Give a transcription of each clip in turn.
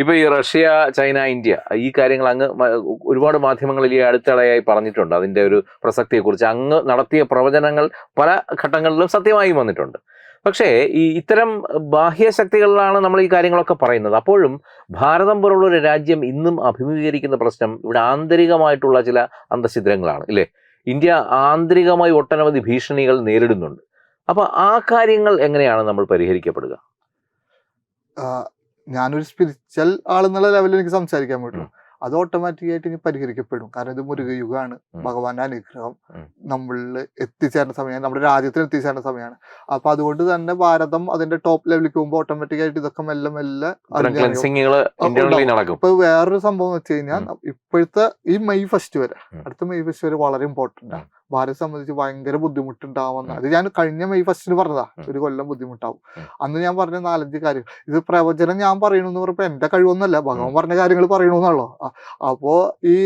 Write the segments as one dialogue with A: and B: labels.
A: ഇപ്പൊ ഈ Russia China India ഈ കാര്യങ്ങൾ അങ്ങ് ഒരുപാട് മാധ്യമങ്ങളിൽ ഈ അടുത്തിടെയായി പറഞ്ഞിട്ടുണ്ട് അതിന്റെ ഒരു പ്രസക്തിയെക്കുറിച്ച്. അങ്ങ് നടത്തിയ പ്രവചനങ്ങൾ പല ഘട്ടങ്ങളിലും സത്യമായി വന്നിട്ടുണ്ട്. പക്ഷേ ഈ ഇത്തരം ബാഹ്യ ശക്തികളിലാണ് നമ്മൾ ഈ കാര്യങ്ങളൊക്കെ പറയുന്നത്. അപ്പോഴും ഭാരതം പോലുള്ള ഒരു രാജ്യം ഇന്നും അഭിമുഖീകരിക്കുന്ന പ്രശ്നം ഇവിടെ ആന്തരികമായിട്ടുള്ള ചില അന്തഛിദ്രങ്ങളാണ് ഇല്ലേ? ഇന്ത്യ ആന്തരികമായി ഒട്ടനവധി ഭീഷണികൾ നേരിടുന്നുണ്ട്. അപ്പൊ ആ കാര്യങ്ങൾ എങ്ങനെയാണ് നമ്മൾ പരിഹരിക്കപ്പെടുക?
B: ഞാനൊരു സ്പിരിച്വൽ ആളെന്നുള്ള ലെവലിൽ എനിക്ക് സംസാരിക്കാൻ പറ്റും അത് ഓട്ടോമാറ്റിക്കായിട്ട് ഇനി പരിഹരിക്കപ്പെടും. കാരണം ഇത് മുരുകയുഗമാണ്
A: യുഗമാണ്.
B: ഭഗവാന്റെ അനുഗ്രഹം. നമ്മളിൽ എത്തിച്ചേരുന്ന സമയമാണ്. നമ്മുടെ രാജ്യത്തിന് എത്തിച്ചേരുന്ന സമയമാണ്. അപ്പൊ അതുകൊണ്ട് തന്നെ ഭാരതം അതിന്റെ ടോപ്പ് ലെവലിലേക്ക് പോകുമ്പോൾ ഓട്ടോമാറ്റിക് ആയിട്ട് ഇതൊക്കെ മെല്ലെ മെല്ലെ ഇപ്പൊ വേറൊരു സംഭവം വെച്ച് കഴിഞ്ഞാൽ ഇപ്പോഴത്തെ ഈ മെയ് ഫസ്റ്റ് വരെ അടുത്ത മെയ് ഫസ്റ്റ് വരെ വളരെ ഇമ്പോർട്ടന്റ് ആണ് ഭാരത് സംബന്ധിച്ച് ഭയങ്കര ബുദ്ധിമുട്ടുണ്ടാവുന്ന അത് ഞാൻ കഴിഞ്ഞ മെയ് ഫസ്റ്റിന് പറഞ്ഞതാ ഒരു കൊല്ലം ബുദ്ധിമുട്ടാവും. അന്ന് ഞാൻ പറഞ്ഞ നാലഞ്ച് കാര്യം ഇത് പ്രവചനം ഞാൻ പറയണമെന്ന് പറയുമ്പോൾ എന്റെ കഴിവൊന്നുമല്ല ഭഗവാൻ പറഞ്ഞ കാര്യങ്ങൾ പറയണമെന്നാണല്ലോ അപ്പോൾ അപ്പോ ഈ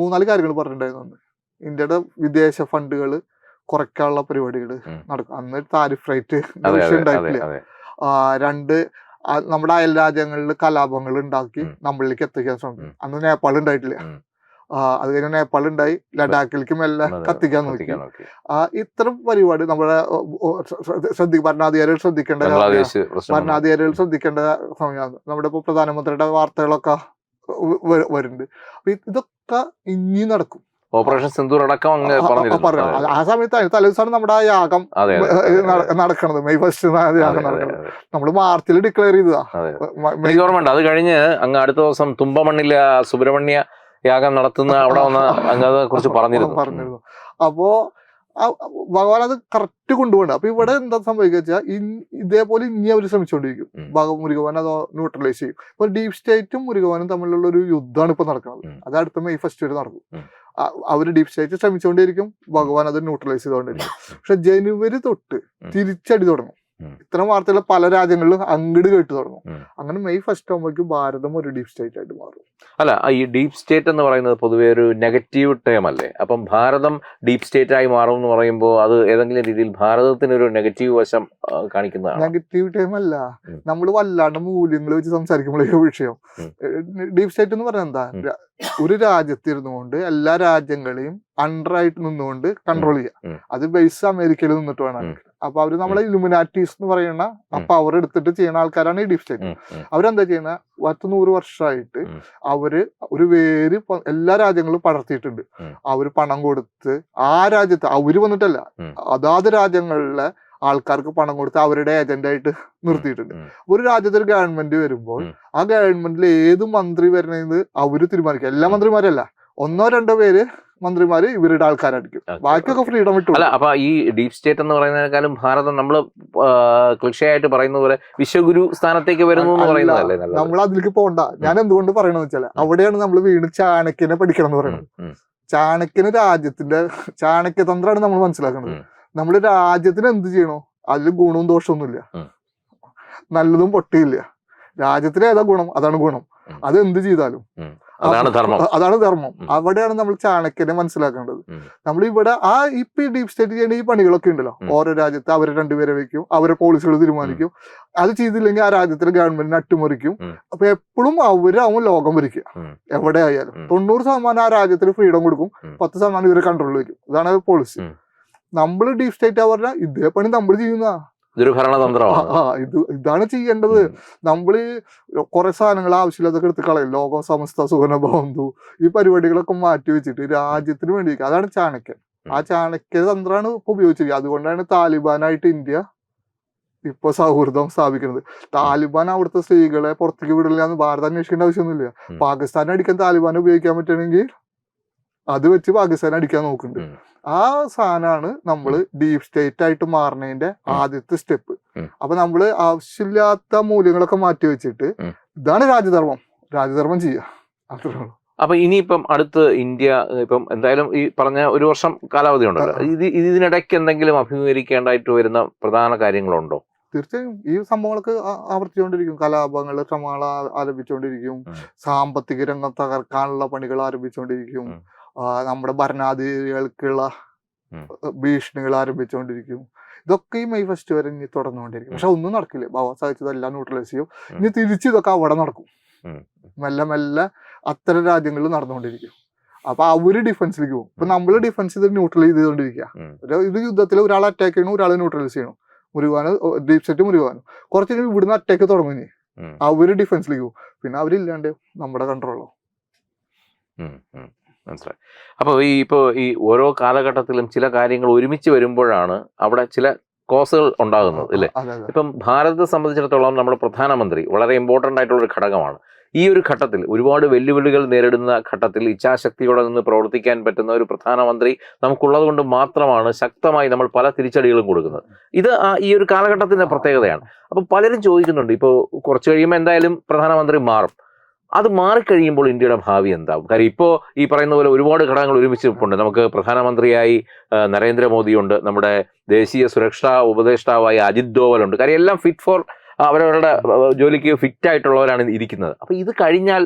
B: മൂന്നാൽ കാര്യങ്ങൾ പറഞ്ഞിട്ടുണ്ടായിരുന്നു അന്ന്. ഇന്ത്യയുടെ വിദേശ ഫണ്ടുകൾ കുറയ്ക്കാനുള്ള പരിപാടികൾ. നടക്കും. അന്ന് താരിഫ് റേറ്റ് ഉണ്ടായിട്ടില്ല? ആ, രണ്ട് നമ്മുടെ അയൽ രാജ്യങ്ങളിൽ കലാപങ്ങൾ ഉണ്ടാക്കി നമ്മളിലേക്ക് എത്തിക്കാൻ ശ്രമിക്കും അന്ന് നേപ്പാൾ ഉണ്ടായിട്ടില്ല. അത് കഴിഞ്ഞ് നേപ്പാൾ ഉണ്ടായി. ലഡാക്കിലേക്ക് മെല്ലെ കത്തിക്കാൻ നോക്കി. ഇത്തരം പരിപാടി നമ്മുടെ ശ്രദ്ധി ഭരണാധികാരികൾ ശ്രദ്ധിക്കേണ്ട ഭരണാധികാരികൾ ശ്രദ്ധിക്കേണ്ട സമയമാണ് നമ്മുടെ ഇപ്പൊ പ്രധാനമന്ത്രിയുടെ വാർത്തകളൊക്കെ വരുന്നുണ്ട്. അപ്പൊ ഇതൊക്കെ ഇനി നടക്കും.
A: ഓപ്പറേഷൻ സിന്ധൂർ അടക്കം അങ്ങ്
B: പറഞ്ഞു. ആ സമയത്ത് അതിന് തലേദിവസമാണ് നമ്മുടെ ആ യാഗം. നടക്കുന്നത് നടക്കണത്. മെയ് ഫസ്റ്റ് യാഗം
A: നടക്കുന്നത്
B: നടക്കണത്. നമ്മൾ മാർച്ചിൽ ഡിക്ലെയർ ചെയ്തതാ.
A: എനിക്ക് ഓർമ്മയുണ്ട്. അത് കഴിഞ്ഞ് അങ്ങ് അടുത്ത ദിവസം തുമ്പമണ്ണിലെ സുബ്രഹ്മണ്യ യാഗം നടത്തുന്ന അവിടെ വന്ന് അങ്ങ് അതിനെ കുറിച്ച് പറഞ്ഞിരുന്നു.
B: പറഞ്ഞിരുന്നു. അപ്പോ ഭഗവാൻ അത് കറക്റ്റ് കൊണ്ടുപോകണ്ട. അപ്പൊ ഇവിടെ എന്താ സംഭവിക്കുക വെച്ചാൽ ഇതേപോലെ ഇനി അവർ ശ്രമിച്ചുകൊണ്ടിരിക്കും
A: ഉം.
B: ഭഗ മുരുകവൻ അത് ന്യൂട്രലൈസ് ചെയ്യും. ഇപ്പൊ ഡീപ് സ്റ്റേറ്റും മുരുകവനും തമ്മിലുള്ള ഒരു യുദ്ധമാണ് ഇപ്പൊ നടക്കുന്നത് അത് അടുത്ത മെയ് ഫസ്റ്റ് വരെ നടക്കും. അവർ ഡീപ് സ്റ്റേറ്റ് ശ്രമിച്ചുകൊണ്ടിരിക്കും ഭഗവാൻ അത് ന്യൂട്രലൈസ് ചെയ്തുകൊണ്ടിരിക്കും പക്ഷെ ജനുവരി തൊട്ട്. തിരിച്ചടി തുടങ്ങും. ഇത്തരം വാർത്തകൾ പല രാജ്യങ്ങളിലും അങ്ങട് കേട്ടു തുടങ്ങും. അങ്ങനെ മെയ് ഫസ്റ്റ് ആകുമ്പോഴേക്കും ഭാരതം ഒരു ഡീപ് സ്റ്റേറ്റ് ആയിട്ട് മാറും.
A: അല്ല ഈ ഡീപ് സ്റ്റേറ്റ് എന്ന് പറയുന്നത് പൊതുവേ ഒരു നെഗറ്റീവ് ടേം അല്ലേ? അപ്പം ഭാരതം ഡീപ് സ്റ്റേറ്റ് ആയി മാറും എന്ന് പറയുമ്പോൾ അത് ഏതെങ്കിലും രീതിയിൽ ഭാരതത്തിന് ഒരു നെഗറ്റീവ് വശം കാണിക്കുന്നതാണ്.
B: നെഗറ്റീവ് ടേം അല്ല. നമ്മൾ വല്ലാണ്ട് മൂല്യങ്ങൾ വെച്ച് സംസാരിക്കുമ്പോഴേ വിഷയം. ഡീപ് സ്റ്റേറ്റ് എന്ന് പറഞ്ഞാൽ എന്താ? ഒരു രാജ്യത്തിരുന്നുകൊണ്ട് എല്ലാ രാജ്യങ്ങളെയും അണ്ടർ ആയിട്ട് നിന്നുകൊണ്ട് കൺട്രോൾ ചെയ്യുക അത് ബേസ് അമേരിക്കയിൽ നിന്നിട്ട് വേണം. അപ്പൊ അവർ നമ്മളെ ഇലുമിനാറ്റീസ് എന്ന് പറയുന്ന ആ. പവർ എടുത്തിട്ട് ചെയ്യുന്ന ആൾക്കാരാണ് ഈ ഡീപ് സ്റ്റേറ്റ് അവരെന്താ ചെയ്യുന്ന? പത്ത് നൂറ് വർഷമായിട്ട് അവർ ഒരു വേര് എല്ലാ രാജ്യങ്ങളും പടർത്തിയിട്ടുണ്ട്. അവർ പണം കൊടുത്ത് ആ രാജ്യത്ത് അവർ വന്നിട്ടല്ല. അതാത് രാജ്യങ്ങളിലെ ആൾക്കാർക്ക് പണം കൊടുത്ത് അവരുടെ ഏജന്റ് ആയിട്ട് നിർത്തിയിട്ടുണ്ട്. ഒരു രാജ്യത്ത് ഒരു ഗവൺമെന്റ് വരുമ്പോൾ ആ ഗവൺമെന്റിൽ ഏത് മന്ത്രി വരണമെന്ന് അവർ തീരുമാനിക്കും. എല്ലാ മന്ത്രിമാരല്ല. ഒന്നോ രണ്ടോ പേര് മന്ത്രിമാര് ഇവരുടെ ആൾക്കാരായിരിക്കും. ബാക്കിയൊക്കെ ഫ്രീഡം വിട്ടു.
A: അല്ല അപ്പൊ ഈ ഡീപ് സ്റ്റേറ്റ് എന്ന് പറയുന്നതിനേക്കാളും ഭാരതം നമ്മൾ ക്ലിഷയായിട്ട് പറയുന്ന പോലെ വിശ്വഗുരു സ്ഥാനത്തേക്ക് വരുന്നു എന്ന് പറയുന്നതല്ലേ
B: നമ്മൾ അതിലേക്ക് പോകണ്ട ഞാൻ എന്തുകൊണ്ട് പറയണെന്ന് വെച്ചാൽ അവിടെയാണ് നമ്മൾ വീണ് ചാണക്യനെ പഠിക്കണം എന്ന് പറയുന്നത് ചാണക്യന് രാജ്യത്തിന്റെ ചാണക്യതന്ത്രമാണ് നമ്മൾ മനസ്സിലാക്കുന്നത് നമ്മൾ രാജ്യത്തിന് എന്ത് ചെയ്യണോ അതിൽ ഗുണവും ദോഷമൊന്നുമില്ല.
A: ഒന്നുമില്ല
B: നല്ലതും പൊട്ടിയില്ല. രാജ്യത്തിന് ഏതാ ഗുണം? അതാണ് ഗുണം. അത് എന്ത് ചെയ്താലും.
A: അതാണ് ധർമ്മം.
B: അതാണ് ധർമ്മം. അവിടെയാണ് നമ്മൾ ചാണക്യനെ മനസ്സിലാക്കേണ്ടത്. നമ്മൾ ഇവിടെ ആ ഇപ്പൊ ഈ ഡീപ് സ്റ്റേറ്റ് ചെയ്യേണ്ട ഈ പണികളൊക്കെ ഉണ്ടല്ലോ. ഓരോ രാജ്യത്ത് അവരെ രണ്ടുപേരെ വെക്കും അവരെ പോളിസികൾ തീരുമാനിക്കും. അത് ചെയ്തില്ലെങ്കിൽ ആ രാജ്യത്തിലെ ഗവൺമെന്റിനെ അട്ടിമറിക്കും. അപ്പൊ എപ്പോഴും അവരാവും ലോകം ഭരിക്കുക. എവിടെ ആയാലും തൊണ്ണൂറ് ശതമാനം ആ രാജ്യത്തിന് ഫ്രീഡം കൊടുക്കും. പത്ത് ശതമാനം ഇവരെ കൺട്രോളിൽ വയ്ക്കും. ഇതാണ് പോളിസി. നമ്മൾ ഡീപ് സ്റ്റേറ്റ് പറഞ്ഞാൽ ഇതേ പണി നമ്മൾ ചെയ്യുന്ന
A: ഇതൊരു ഭരണതന്ത്രമാണ്.
B: ഇത് ഇതാണ് ചെയ്യേണ്ടത്.
A: നമ്മൾ
B: നമ്മൾ കുറെ സാധനങ്ങൾ ആവശ്യമില്ലാതൊക്കെ എടുത്ത് കളയും. ലോക സമസ്ത സുഖന ബന്ധു ഈ പരിപാടികളൊക്കെ മാറ്റി വെച്ചിട്ട് രാജ്യത്തിന് വേണ്ടി അതാണ് ചാണക്യൻ ആ ചാണക്യ തന്ത്രമാണ് ഇപ്പൊ ഉപയോഗിച്ചിരിക്കുക അതുകൊണ്ടാണ് താലിബാനായിട്ട് ഇന്ത്യ ഇപ്പൊ സൗഹൃദം സ്ഥാപിക്കുന്നത്. താലിബാൻ അവിടുത്തെ സ്ത്രീകളെ പുറത്തേക്ക് വിടില്ല എന്ന് ഭാരത് അന്വേഷിക്കേണ്ട ആവശ്യമൊന്നുമില്ല. പാകിസ്ഥാനെ അടിക്കാൻ താലിബാനെ ഉപയോഗിക്കാൻ പറ്റുകയാണെങ്കിൽ അത് വെച്ച് പാകിസ്ഥാൻ അടിക്കാൻ നോക്കുന്നുണ്ട്. ആ സാധനമാണ് നമ്മൾ ഡീപ് സ്റ്റേറ്റ് ആയിട്ട് മാറുന്നതിന്റെ ആദ്യത്തെ സ്റ്റെപ്പ്. അപ്പൊ നമ്മൾ ആവശ്യമില്ലാത്ത മൂല്യങ്ങളൊക്കെ മാറ്റി വെച്ചിട്ട് ഇതാണ് രാജധർമ്മം രാജധർമ്മം ചെയ്യുക അത്രേ ഉള്ളൂ.
A: അപ്പൊ ഇനിയിപ്പം അടുത്ത് ഇന്ത്യ ഇപ്പം എന്തായാലും ഈ പറഞ്ഞ ഒരു വർഷം കാലാവധി ഉണ്ടല്ലോ. ഇത് ഇതിനിടയ്ക്ക് എന്തെങ്കിലും അഭിമുഖീകരിക്കേണ്ടതായിട്ട് വരുന്ന പ്രധാന കാര്യങ്ങളുണ്ടോ?
B: തീർച്ചയായും. ഈ സംഭവങ്ങളൊക്കെ ആവർത്തിച്ചുകൊണ്ടിരിക്കും. കലാപങ്ങൾ ശ്രമങ്ങൾ ആരംഭിച്ചുകൊണ്ടിരിക്കും. സാമ്പത്തിക രംഗം തകർക്കാനുള്ള പണികൾ ആരംഭിച്ചുകൊണ്ടിരിക്കും. നമ്മുടെ ഭരണാധികാരികൾക്കുള്ള. ഭീഷണികൾ ആരംഭിച്ചുകൊണ്ടിരിക്കും ഇതൊക്കെ ഈ മെയ് ഫസ്റ്റ് വരെ ഇനി തുടർന്നുകൊണ്ടിരിക്കും. പക്ഷെ ഒന്നും നടക്കില്ല. ബാബാ സാഹിച്ചതെല്ലാം ന്യൂട്രലൈസ് ചെയ്യും. ഇനി തിരിച്ച് ഇതൊക്കെ അവിടെ നടക്കും. മെല്ലെ മെല്ലെ അത്തരം രാജ്യങ്ങളിൽ നടന്നുകൊണ്ടിരിക്കും. അപ്പൊ അവർ ഡിഫൻസിലേക്ക് പോകും. ഇപ്പൊ നമ്മൾ ഡിഫൻസ് ചെയ്ത് ന്യൂട്രലൈസ് ചെയ്തുകൊണ്ടിരിക്കുക ഇത് യുദ്ധത്തിൽ ഒരാൾ അറ്റാക്ക് ചെയ്യണം ഒരാൾ ന്യൂട്രലൈസ് ചെയ്യണം. മുരുകാനും ഡീപ് സെറ്റ് മുരുകാനും. കുറച്ച് കഴിഞ്ഞ് ഇവിടുന്ന് അറ്റാക്ക് തുടങ്ങും ഇനി. അവർ ഡിഫൻസിലേക്ക് പോകും. പിന്നെ അവരില്ലാണ്ട് നമ്മുടെ കൺട്രോളോ.
A: മനസ്സിലായി. അപ്പോൾ ഈ ഇപ്പോൾ ഈ ഓരോ കാലഘട്ടത്തിലും ചില കാര്യങ്ങൾ ഒരുമിച്ച് വരുമ്പോഴാണ് അവിടെ ചില കോസുകൾ ഉണ്ടാകുന്നത് അല്ലേ ഇപ്പം ഭാരതത്തെ സംബന്ധിച്ചിടത്തോളം നമ്മുടെ പ്രധാനമന്ത്രി വളരെ ഇമ്പോർട്ടന്റ് ആയിട്ടുള്ള ഒരു ഘടകമാണ്. ഈ ഒരു ഘട്ടത്തിൽ ഒരുപാട് വെല്ലുവിളികൾ നേരിടുന്ന ഘട്ടത്തിൽ ഇച്ഛാശക്തിയോടെ നിന്ന് പ്രവർത്തിക്കാൻ പറ്റുന്ന ഒരു പ്രധാനമന്ത്രി നമുക്കുള്ളത് കൊണ്ട് മാത്രമാണ് ശക്തമായി നമ്മൾ പല തിരിച്ചടികളും കൊടുക്കുന്നത്. ഇത് ആ ഈ ഒരു കാലഘട്ടത്തിന്റെ പ്രത്യേകതയാണ്. അപ്പം പലരും ചോദിക്കുന്നുണ്ട് ഇപ്പോൾ കുറച്ച് കഴിയുമ്പോൾ എന്തായാലും പ്രധാനമന്ത്രി മാറും. അത് മാറിക്കഴിയുമ്പോൾ ഇന്ത്യയുടെ ഭാവി എന്താവും? കാര്യം ഇപ്പോൾ ഈ പറയുന്ന പോലെ ഒരുപാട് ഘടകങ്ങൾ ഒരുമിച്ച് ഉണ്ട് നമുക്ക് പ്രധാനമന്ത്രിയായി നരേന്ദ്രമോദിയുണ്ട്. നമ്മുടെ ദേശീയ സുരക്ഷാ ഉപദേഷ്ടാവായി അജിത് ഡോവലുണ്ട്. കാര്യം എല്ലാം ഫിറ്റ് ഫോർ അവരവരുടെ ജോലിക്ക് ഫിറ്റ് ആയിട്ടുള്ളവരാണ് ഇരിക്കുന്നത്. അപ്പോൾ ഇത് കഴിഞ്ഞാൽ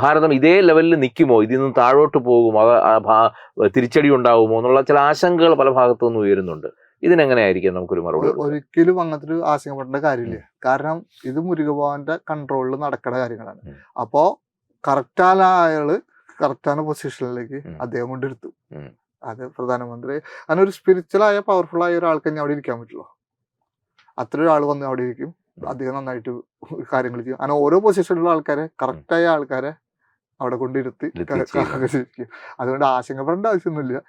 A: ഭാരതം ഇതേ ലെവലിൽ നിൽക്കുമോ? ഇതിൽ നിന്ന് താഴോട്ട് പോകുമോ? അത് തിരിച്ചടി ഉണ്ടാവുമോ? എന്നുള്ള ചില ആശങ്കകൾ പല ഭാഗത്തു നിന്നും ഉയരുന്നുണ്ട്. ഇതിനെങ്ങനെയായിരിക്കും നമുക്കൊരു മറുപടി?
B: ഒരിക്കലും അങ്ങനത്തെ ഒരു ആശങ്കപ്പെടേണ്ട കാര്യമില്ല. കാരണം ഇത് മുരുകഭവന്റെ കൺട്രോളിൽ നടക്കുന്ന കാര്യങ്ങളാണ്. അപ്പോ കറക്റ്റാണ് അയാൾ കറക്റ്റാണ് പൊസിഷനിലേക്ക്. അദ്ദേഹം കൊണ്ടിരുത്തു. അത് പ്രധാനമന്ത്രി അങ്ങനെ ഒരു സ്പിരിച്വൽ ആയ പവർഫുൾ ആയ ഒരാൾക്ക് തന്നെ അവിടെ ഇരിക്കാൻ പറ്റുള്ളൂ. അത്ര ഒരാൾ വന്ന് അവിടെ ഇരിക്കും. അധികം നന്നായിട്ട് കാര്യങ്ങൾ ചെയ്യും. അങ്ങനെ ഓരോ പൊസിഷനിലുള്ള ആൾക്കാരെ കറക്റ്റായ ആൾക്കാരെ അവിടെ കൊണ്ടിരുത്തി അതുകൊണ്ട് ആശങ്കപ്പെടേണ്ട ആവശ്യമൊന്നുമില്ല.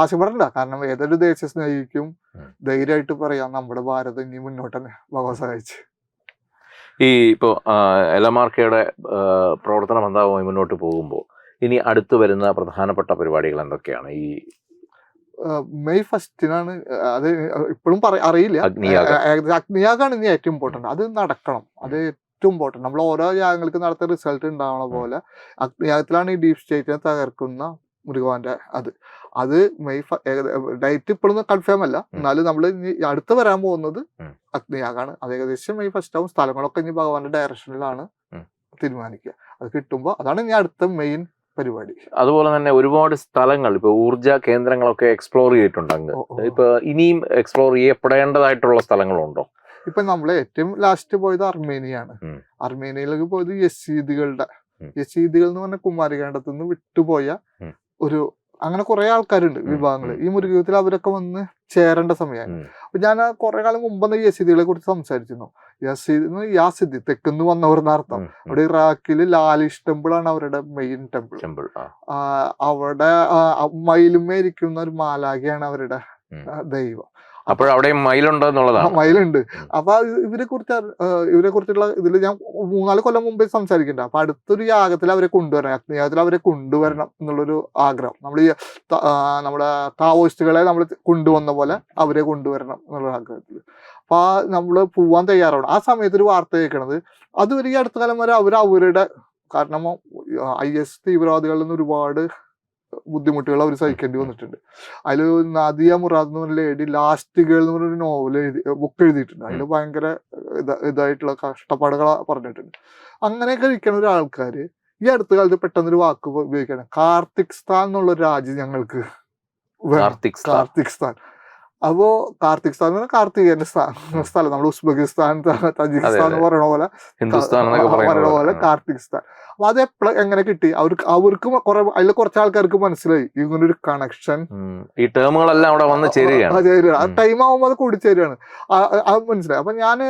B: ആശങ്കപ്പെടണ്ട. കാരണം ഏതൊരു ദേശ സ്നേഹിക്കും. ധൈര്യമായിട്ട് പറയാം നമ്മുടെ ഭാരതം ഇനി മുന്നോട്ട് തന്നെ ഭഗവാൻ സഹായിച്ച്.
A: ഈ ഇപ്പോൾ എലമാർക്കയുടെ പ്രവർത്തനം എന്താ ബന്ധാവുമായി മുന്നോട്ട് പോകുമ്പോൾ ഇനി അടുത്തു വരുന്ന പ്രധാനപ്പെട്ട പരിപാടികൾ എന്തൊക്കെയാണ്? ഈ
B: മെയ് ഫസ്റ്റിനാണ് അത് ഇപ്പോഴും പറ അറിയില്ല. ഏ, അഗ്നിയാഗാണ് ഇനി ഏറ്റവും ഇമ്പോർട്ടന്റ് അത് നടക്കണം. അത് ഏറ്റവും ഇമ്പോർട്ടന്റ് നമ്മൾ ഓരോ യാഗങ്ങൾക്ക് നടത്തിയ റിസൾട്ട് ഉണ്ടാവണ പോലെ യാഗത്തിലാണ് ഈ ഡീപ് സ്റ്റേറ്റിനെ തകർക്കുന്ന മുരുകവാന്റെ അത്. അത് മെയ് ഡേറ്റ് ഇപ്പോഴും കൺഫേം അല്ല. എന്നാലും നമ്മൾ ഇനി അടുത്ത് വരാൻ പോകുന്നത്. അഗ്നിയാഗാണ്. അത് ഏകദേശം മെയ് ഫസ്റ്റ് ആവും സ്ഥലങ്ങളൊക്കെ ഇനി ഭഗവാന്റെ ഡയറക്ഷനിലാണ് തീരുമാനിക്കുക. അത് കിട്ടുമ്പോൾ അതാണ് ഇനി അടുത്ത മെയിൻ പരിപാടി.
A: അതുപോലെ തന്നെ ഒരുപാട് സ്ഥലങ്ങൾ ഇപ്പൊ ഊർജ കേന്ദ്രങ്ങളൊക്കെ എക്സ്പ്ലോർ ചെയ്തിട്ടുണ്ട് അങ്ങ്. ഇപ്പൊ ഇനിയും എക്സ്പ്ലോർ ചെയ്യപ്പെടേണ്ടതായിട്ടുള്ള സ്ഥലങ്ങളുണ്ടോ?
B: ഇപ്പൊ നമ്മൾ ഏറ്റവും ലാസ്റ്റ് പോയത് അർമേനിയാണ്.
A: ആണ്
B: അർമേനിയയിലേക്ക് പോയത് യസീദുകളുടെ. യസീദുകൾ എന്ന് പറഞ്ഞ കുമാരികാണ്ടത്ത് നിന്ന് വിട്ടുപോയ ഒരു അങ്ങനെ കുറെ ആൾക്കാരുണ്ട് വിഭാഗങ്ങൾ ഈ മുരുകത്തിൽ അവരൊക്കെ വന്ന് ചേരേണ്ട
A: സമയമാണ്.
B: അപ്പൊ ഞാൻ കുറെ കാലം മുമ്പ് യസീദികളെ കുറിച്ച് സംസാരിച്ചിരുന്നു. യസീദ് യാസിദ് തെക്കുന്ന് വന്നവർ എന്നർത്ഥം. അവിടെ ഇറാഖിൽ ലാലിഷ് ടെമ്പിൾ ആണ് അവരുടെ മെയിൻ ടെമ്പിൾ അവിടെ മയിലുമേ ഇരിക്കുന്ന ഒരു മാലാഖയാണ് അവരുടെ ദൈവം.
A: അപ്പോഴവിടെയും മയിലുണ്ട്
B: ആ,
A: എന്നുള്ളതാണ്
B: മയിലുണ്ട്. അപ്പൊ ഇവരെ കുറിച്ച് ഇവരെ കുറിച്ചുള്ള ഇതിൽ ഞാൻ മൂന്നാൽ കൊല്ലം മുമ്പേ സംസാരിക്കണ്ട. അപ്പൊ അടുത്തൊരു യാഗത്തിൽ അവരെ കൊണ്ടുവരണം. അഗ്നിയാഗത്തിൽ അവരെ കൊണ്ടുവരണം എന്നുള്ളൊരു ആഗ്രഹം. നമ്മൾ ഈ നമ്മുടെ താവോയിസ്റ്റുകളെ നമ്മൾ കൊണ്ടുവന്ന പോലെ അവരെ കൊണ്ടുവരണം എന്നുള്ള ആഗ്രഹത്തിൽ അപ്പൊ നമ്മൾ പോവാൻ തയ്യാറാവണം. ആ സമയത്ത് ഒരു വാർത്ത കേൾക്കണത് അതുവരെ ഈ അടുത്ത കാലം വരെ അവർ അവരുടെ കാരണം ഐ എസ് തീവ്രവാദികളിൽ നിന്ന് ഒരുപാട് ബുദ്ധിമുട്ടുകൾ അവർ സഹിക്കേണ്ടി വന്നിട്ടുണ്ട്. അതിൽ നാദിയ മുറാദ് എന്ന് പറഞ്ഞ ലേഡി ലാസ്റ്റ് ഗേൾ എന്ന് പറഞ്ഞൊരു നോവൽ എഴുതി ബുക്ക് എഴുതിയിട്ടുണ്ട്. അതിൽ ഭയങ്കര ഇത- ഇതായിട്ടുള്ള കഷ്ടപ്പാടുകൾ പറഞ്ഞിട്ടുണ്ട്. അങ്ങനെയൊക്കെ ഇരിക്കുന്ന ഒരാൾക്കാർ ഈ അടുത്ത കാലത്ത് പെട്ടെന്നൊരു വാക്ക് ഉപയോഗിക്കുകയാണ് കാർത്തിക് സ്ഥാൻ എന്നുള്ള രാജ്യം ഞങ്ങൾക്ക്.
A: കാർത്തിക് സ്ഥാൻ.
B: അപ്പോ കാർത്തിക് സ്ഥാൻ കാർത്തികേയന്റെ സ്ഥലം. നമ്മൾ ഉസ്ബെക്കിസ്ഥാൻ തജിക്കിസ്ഥാൻ എന്ന് പറയുന്ന പോലെ
A: പറയണ
B: പോലെ.
A: കാർത്തിക്
B: സ്ഥാൻ അപ്പൊ അത് എപ്പോഴും എങ്ങനെ കിട്ടി? അവർക്ക് അവർക്ക് കുറെ അതിൽ കുറച്ച് ആൾക്കാർക്ക് മനസ്സിലായി. ഇങ്ങനെ ഒരു കണക്ഷൻ
A: ഈ ടേമുകളെല്ലാം അവിടെ വന്ന് ചേരുകയാണ്.
B: ആ ടൈം ആവുമ്പോൾ അത് കൂടിച്ചേരുകയാണ് അത് മനസ്സിലായി. അപ്പൊ ഞാൻ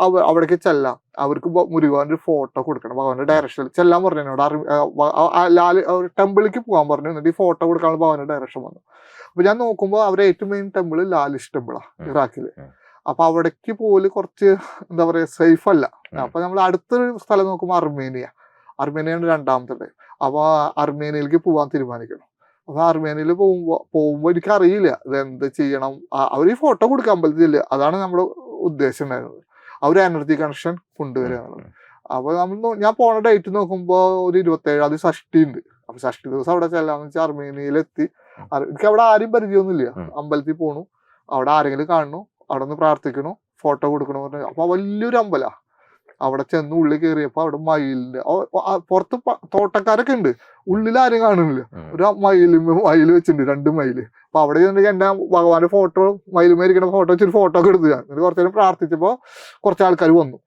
B: അവിടേക്ക് ചെല്ലാം. അവർക്ക് ഭ- ഒരു ഫോട്ടോ കൊടുക്കണം. ഭഗവാന്റെ ഡയറക്ഷൻ ചെല്ലാൻ പറഞ്ഞു എന്നോട് ലാൽ ടെമ്പിളിലേക്ക് പോകാൻ പറഞ്ഞു എന്നിട്ട് ഈ ഫോട്ടോ കൊടുക്കാനുള്ള ഭഗവാന്റെ ഡയറക്ഷൻ വന്നു. അപ്പൊ ഞാൻ നോക്കുമ്പോൾ അവരെ ഏറ്റവും മെയിൻ ടെമ്പിൾ ലാലിഷ് ടെമ്പിളാണ്.
A: ഇറാഖിൽ.
B: അപ്പൊ അവിടേക്ക് പോൽ കുറച്ച് എന്താ പറയാ സേഫ് അല്ല. അപ്പൊ നമ്മൾ അടുത്തൊരു സ്ഥലം നോക്കുമ്പോൾ അർമേനിയ. അർമേനിയാണ് രണ്ടാമത്തെ ടൈം അപ്പൊ അർമേനിയയിലേക്ക് പോവാൻ തീരുമാനിക്കണം അപ്പൊ അർമേനിയയിൽ പോകുമ്പോ പോകുമ്പോ എനിക്ക് അറിയില്ല ഇത് എന്ത് ചെയ്യണം അവർ ഈ ഫോട്ടോ കൊടുക്കാൻ പറ്റത്തില്ല. അതാണ് നമ്മുടെ ഉദ്ദേശം ഉണ്ടായിരുന്നത്. അവർ എനർജി കണക്ഷൻ കൊണ്ടുവരിക എന്നുള്ളത്. അപ്പൊ നമ്മൾ ഞാൻ പോണ ഡേറ്റ് നോക്കുമ്പോ ഒരു ഇരുപത്തേഴാം തീയതി ഷഷ്ടി ഉണ്ട്. അപ്പൊ ഷഷ്ടി ദിവസം അവിടെ ചെല്ലാന്ന് വെച്ചാൽ അർമേനിയയിലെത്തി. അർ- എനിക്ക് അവിടെ ആരും പരിചയമൊന്നുമില്ല. അമ്പലത്തിൽ പോണു. അവിടെ ആരെങ്കിലും കാണണോ? അവിടെ നിന്ന് പ്രാർത്ഥിക്കണു? ഫോട്ടോ കൊടുക്കണു? പറഞ്ഞു അപ്പൊ വലിയൊരു അമ്പല. അവിടെ ചെന്ന് ഉള്ളിൽ കയറിയപ്പോ അവിടെ മയിലിന്റെ പുറത്ത് തോട്ടക്കാരൊക്കെ ഉണ്ട്. ഉള്ളിൽ ആരും കാണുന്നില്ല. ഒരു മയിൽ മയിൽ വെച്ചിട്ടുണ്ട്. രണ്ട് മയിൽ. അപ്പൊ അവിടെ ചെന്നിട്ട് എന്റെ ഭഗവാന്റെ ഫോട്ടോ മയിലുമേ ഇരിക്കുന്ന ഫോട്ടോ വെച്ചൊരു ഫോട്ടോ ഒക്കെ എടുത്തു. ഞാൻ എന്നിട്ട് കുറച്ചു നേരം പ്രാർത്ഥിച്ചപ്പോ കുറച്ച് ആൾക്കാർ വന്നു.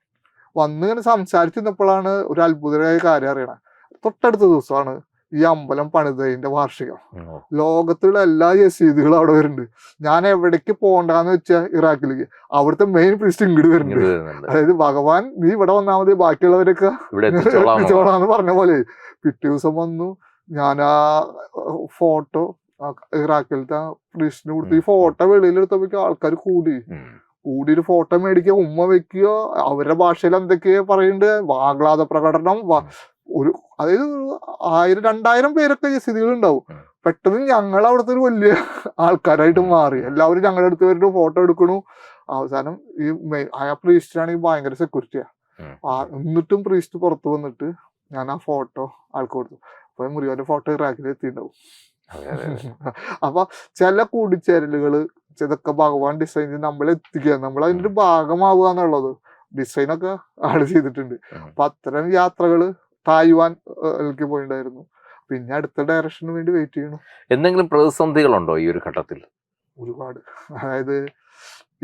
B: വന്ന് ഇങ്ങനെ സംസാരിച്ചിരുന്നപ്പോഴാണ് ഒരു അത്ഭുതകരമായ കാര്യം അറിയണേ. തൊട്ടടുത്ത ദിവസമാണ് ഈ അമ്പലം പണിതതിന്റെ വാർഷികം. ലോകത്തുള്ള എല്ലാ യസീദുകളും അവിടെ വരുന്നുണ്ട്. ഞാൻ എവിടേക്ക് പോകണ്ടെന്ന് വെച്ചാൽ ഇറാഖിലേക്ക്. അവിടുത്തെ മെയിൻ പ്രീസ്റ്റ് ഇങ്ങോട്ട് വരുന്നുണ്ട്. അതായത് ഭഗവാൻ നീ ഇവിടെ വന്നാൽ മതി ബാക്കിയുള്ളവരൊക്കെ എത്തിച്ചോളാന്ന് പറഞ്ഞ പോലെ. പിറ്റേ ദിവസം വന്നു. ഞാൻ ആ ഫോട്ടോ ഇറാഖിലത്തെ പ്രീസ്റ്റിന് കൊടുത്ത്. ഈ ഫോട്ടോ വെളിയിലെടുത്തപ്പോഴേക്കും ആൾക്കാർ കൂടി.
A: കൂടി
B: ഒരു ഫോട്ടോ മേടിക്കുക ഉമ്മ വെക്കുക. അവരുടെ ഭാഷയിൽ എന്തൊക്കെയാ പറയുന്നുണ്ട്. ആഹ്ലാദ പ്രകടനം ഒരു അതായത് ആയിരം രണ്ടായിരം പേരൊക്കെ സ്ഥിതികൾ ഉണ്ടാവും പെട്ടെന്ന് ഞങ്ങൾ അവിടുത്തെ ഒരു വലിയ ആൾക്കാരായിട്ട് മാറി. എല്ലാവരും ഞങ്ങളുടെ അടുത്ത് വരുന്നു ഫോട്ടോ എടുക്കണു. അവസാനം ഈ ആ പ്രീസ്റ്റിനാണെങ്കിൽ ഭയങ്കര സെക്യൂരിറ്റിയാ. എന്നിട്ടും പ്രീസ്റ്റ് പുറത്തു വന്നിട്ട് ഞാൻ ആ ഫോട്ടോ ആൾക്ക് കൊടുത്തു. അപ്പൊ മുരുകന്റെ ഫോട്ടോ റാക്കിൽ എത്തിയിട്ടുണ്ടാവും.
A: അതെ.
B: അപ്പൊ ചില കൂടിച്ചേരലുകൾ ഇതൊക്കെ ഭഗവാൻ ഡിസൈൻ ചെയ്ത് നമ്മളെ എത്തിക്കുക. നമ്മൾ അതിന്റെ ഒരു ഭാഗമാവുക എന്നുള്ളത്. ഡിസൈനൊക്കെ ആൾ ചെയ്തിട്ടുണ്ട്. അപ്പൊ അത്തരം യാത്രകൾ തായ്വാൻ ലേക്ക് പോയിണ്ടായിരുന്നു. പിന്നെ അടുത്ത ഡയറക്ഷന് വേണ്ടി വെയിറ്റ് ചെയ്യണം.
A: എന്തെങ്കിലും പ്രതിസന്ധികളുണ്ടോ ഈ ഒരു ഘട്ടത്തിൽ?
B: ഒരുപാട്. അതായത്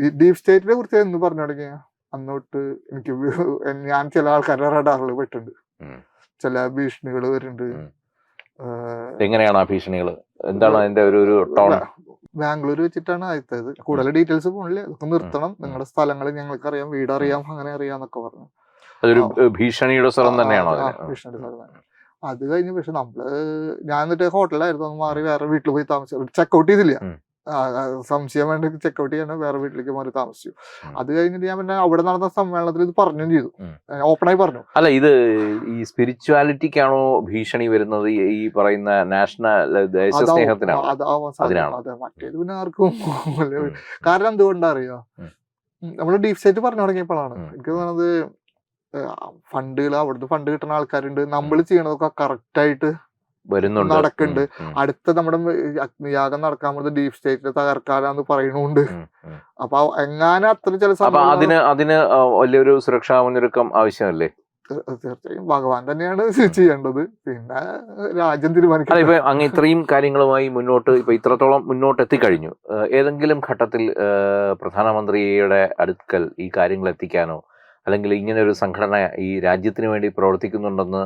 B: ഈ ഡീപ് സ്റ്റേറ്റിനെ കുറിച്ച് എന്ന് പറഞ്ഞു തുടങ്ങിയ അന്നോട്ട് എനിക്ക് ഞാൻ ചില ആൾക്കാരെ റഡാറിൽ പെട്ടുണ്ട് ചില ഭീഷണികൾ വരുന്നുണ്ട്.
A: എങ്ങനെയാണ് ആ ഭീഷണികൾ എന്താണ് അതിന്റെ ഒരു ഒരു ടോൺ
B: ബാംഗ്ലൂർ വെച്ചിട്ടാണ് ആദ്യത്തേത്. കൂടുതൽ ഡീറ്റെയിൽസ് പോണില്ല. ഇതൊക്കെ നിർത്തണം. നിങ്ങളുടെ സ്ഥലങ്ങൾ ഞങ്ങൾക്ക് അറിയാം വീട് അറിയാം അങ്ങനെ അറിയാം എന്നൊക്കെ പറഞ്ഞു.
A: അതൊരു ഭീഷണിയുടെ സ്വരം തന്നെയാണോ
B: ഭീഷണിയുടെ സ്ഥലം തന്നെ. അത് കഴിഞ്ഞ് പക്ഷെ നമ്മൾ ഞാൻ എന്നിട്ട് ഹോട്ടലിലായിരുന്നു ഒന്ന് മാറി വേറെ വീട്ടിൽ പോയി താമസിച്ചു. ചെക്കൗട്ട് ചെയ്തില്ല. സംശയം വേണ്ട ചെക്കൗട്ട് ചെയ്യാൻ വേറെ വീട്ടിലേക്ക് മാറി താമസിച്ചു. അത് കഴിഞ്ഞിട്ട് ഞാൻ പിന്നെ അവിടെ നടന്ന സമ്മേളനത്തിൽ ഇത് പറഞ്ഞു ചെയ്തു.
A: ഓപ്പൺ
B: ഓപ്പണായി പറഞ്ഞു.
A: അല്ല ഇത് ഈ സ്പിരിച്വാലിറ്റിക്കാണോ ഭീഷണി വരുന്നത്? ഈ- പറയുന്ന നാഷണൽ.
B: അതെ മറ്റേത് പിന്നെ ആർക്കും കാരണം എന്തുകൊണ്ടാ അറിയോ?
A: നമ്മൾ
B: നമ്മൾ ഡീപ് സൈറ്റ് പറഞ്ഞു തുടങ്ങിയപ്പോഴാണ്. എനിക്ക് തോന്നുന്നത് ഫണ്ടുകൾ അവിടുന്ന് ഫണ്ട് കിട്ടുന്ന ആൾക്കാരുണ്ട്. നമ്മൾ ചെയ്യണതൊക്കെ കറക്റ്റ് ആയിട്ട്
A: വരുന്നുണ്ട്.
B: നടക്കുന്നുണ്ട്. അടുത്ത നമ്മുടെ അഗ്നിയാഗം നടക്കാൻ പോകുന്നത് ഡീപ് സ്റ്റേറ്റിൽ തകർക്കാനാന്ന് പറയണുണ്ട്. അപ്പൊ എങ്ങാനും അത്ര ചില
A: അതിന് അതിന് വലിയൊരു സുരക്ഷാ മുന്നൊരുക്കം ആവശ്യമല്ലേ
B: തീർച്ചയായും. ഭഗവാൻ തന്നെയാണ് ചെയ്യേണ്ടത്. പിന്നെ രാജ്യം തീരുമാനിക്കുന്നത്
A: ഇപ്പൊ അങ്ങ് ഇത്രയും കാര്യങ്ങളുമായി മുന്നോട്ട് ഇപ്പൊ ഇത്രത്തോളം മുന്നോട്ട് എത്തിക്കഴിഞ്ഞു ഏതെങ്കിലും ഘട്ടത്തിൽ പ്രധാനമന്ത്രിയുടെ അടുക്കൽ ഈ കാര്യങ്ങൾ എത്തിക്കാനോ അല്ലെങ്കിൽ ഇങ്ങനെ ഒരു സംഘടന ഈ രാജ്യത്തിന് വേണ്ടി പ്രവർത്തിക്കുന്നുണ്ടെന്ന്